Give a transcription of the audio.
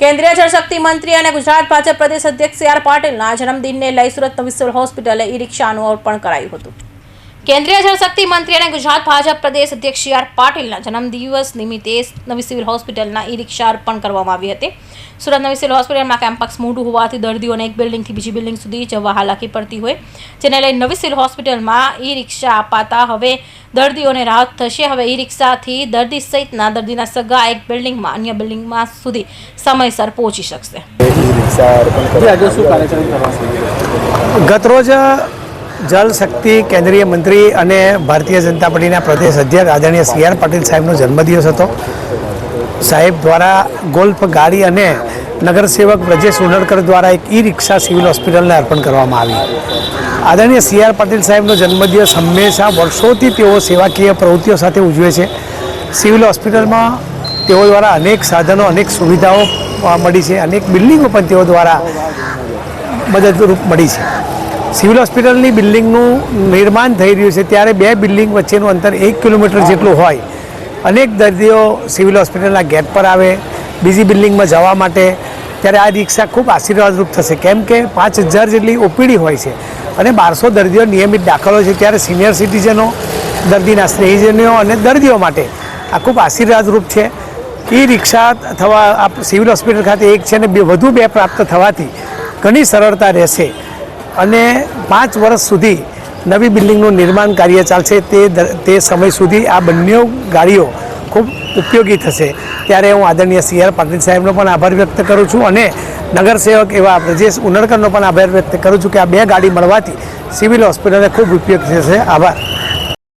કેન્દ્રીય જળશક્તિ મંત્રી અને ગુજરાત ભાજપ પ્રદેશ અધ્યક્ષ સી આર પાટીલના જન્મદિનને લઈ સુરત નવી સિવિલ હોસ્પિટલે ઈ રિક્ષાનું અર્પણ કરાયું હતું. કેન્દ્રીય જળશક્તિ મંત્રી અને ગુજરાત ભાજપ પ્રદેશ અધ્યક્ષ સી આર પાટીલના જન્મદિવસ નિમિત્તે નવી સિવિલ હોસ્પિટલના ઈ રિક્ષા અર્પણ કરવામાં આવી હતી. સુરત નવી સિવિલ હોસ્પિટલમાં કેમ્પસ મોટું હોવાથી દર્દીઓને એક બિલ્ડિંગથી બીજી બિલ્ડિંગ સુધી જવા હાલાકી પડતી હોય જેને લઈ નવી સિવિલ હોસ્પિટલમાં ઈ રિક્ષા અપાતા હવે દર્દીઓને રાહત થશે. હવે ઈ રિક્ષાથી દર્દી સહિતના દર્દીના સગા એક બિલ્ડિંગમાં અન્ય બિલ્ડિંગમાં સુધી સમયસર પહોંચી શકશે. ગતરોજ જલ શક્તિ કેન્દ્રીય મંત્રી અને ભારતીય જનતા પાર્ટીના પ્રદેશ અધ્યક્ષ આદરણીય સી આર પાટીલ સાહેબનો જન્મદિવસ હતો. સાહેબ દ્વારા ગોલ્ફ ગાડી અને નગરસેવક બ્રજેશ ઉનડકર દ્વારા એક ઈ રિક્ષા સિવિલ હોસ્પિટલને અર્પણ કરવામાં આવી. આદરણીય સી આર પાટીલ સાહેબનો જન્મદિવસ હંમેશા વર્ષોથી તેઓ સેવાકીય પ્રવૃત્તિઓ સાથે ઉજવે છે. સિવિલ હોસ્પિટલમાં તેઓ દ્વારા અનેક સાધનો, અનેક સુવિધાઓ મળી છે. અનેક બિલ્ડિંગો પણ તેઓ દ્વારા મદદરૂપ મળી છે. સિવિલ હોસ્પિટલની બિલ્ડિંગનું નિર્માણ થઈ રહ્યું છે ત્યારે બે બિલ્ડિંગ વચ્ચેનું અંતર એક કિલોમીટર જેટલું હોય. અનેક દર્દીઓ સિવિલ હોસ્પિટલના ગેટ પર આવે, બીજી બિલ્ડિંગમાં જવા માટે. ત્યારે આ રિક્ષા ખૂબ આશીર્વાદરૂપ થશે. કેમ કે પાંચ હજાર જેટલી ઓપીડી હોય છે અને બારસો દર્દીઓ નિયમિત દાખલ હોય છે. ત્યારે સિનિયર સિટીઝનો, દર્દીના સ્નેહીજનો અને દર્દીઓ માટે આ ખૂબ આશીર્વાદરૂપ છે. ઈ રિક્ષા અથવા આ સિવિલ હોસ્પિટલ ખાતે એક છે ને બે, વધુ બે પ્રાપ્ત થવાથી ઘણી સરળતા રહેશે. અને પાંચ વર્ષ સુધી નવી બિલ્ડિંગનું નિર્માણ કાર્ય ચાલશે તે તે સમય સુધી આ બંને ગાડીઓ ખૂબ ઉપયોગી થશે. ત્યારે હું આદરણીય સી આર પાટીલ સાહેબનો પણ આભાર વ્યક્ત કરું છું અને નગરસેવક એવા બ્રજેશ ઉનડકરનો પણ આભાર વ્યક્ત કરું છું કે આ બે ગાડી મળવાથી સિવિલ હોસ્પિટલને ખૂબ ઉપયોગ થશે. આભાર.